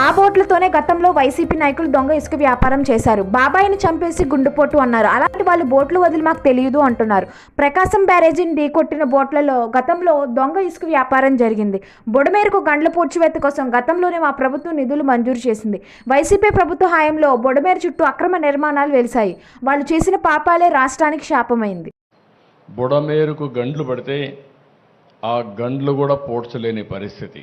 ఆ బోట్లతోనే గతంలో వైసీపీ నాయకులు దొంగ ఇసుక వ్యాపారం చేశారు. బాబాయిని చంపేసి గుండుపోటు అన్నారు. అలాంటి వాళ్ళు బోట్లు వదిలి మాకు తెలియదు అంటున్నారు. ప్రకాశం బ్యారేజీని ఢీకొట్టిన బోట్లలో గతంలో దొంగ ఇసుక వ్యాపారం జరిగింది. బుడమేరుకు గండ్ల పూడ్చివేత కోసం గతంలోనే మా ప్రభుత్వం నిధులు మంజూరు చేసింది. వైసీపీ ప్రభుత్వ హయాంలో బొడమేరు చుట్టూ అక్రమ నిర్మాణాలు వెలిశాయి. వాళ్ళు చేసిన పాపాలే రాష్ట్రానికి శాపమైంది. బుడమేరుకు గండ్లు పడితే ఆ గండ్లు కూడా పోడ్చలేని పరిస్థితి.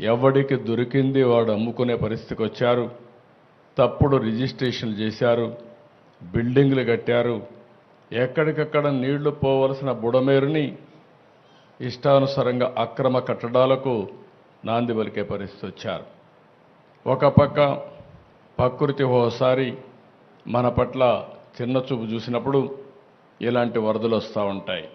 ఎవడికి దొరికింది వాడు అమ్ముకునే పరిస్థితికి వచ్చారు. తప్పుడు రిజిస్ట్రేషన్లు చేశారు. బిల్డింగ్లు కట్టారు. ఎక్కడికక్కడ నీళ్ళు పోవలసిన బుడమేరుని ఇష్టానుసారంగా అక్రమ కట్టడాలకు నాంది పలికే పరిస్థితి వచ్చారు. ఒక పక్క ప్రకృతి ఓసారి మన పట్ల చిన్న చూపు చూసినప్పుడు ఇలాంటి వరదలు వస్తూ ఉంటాయి.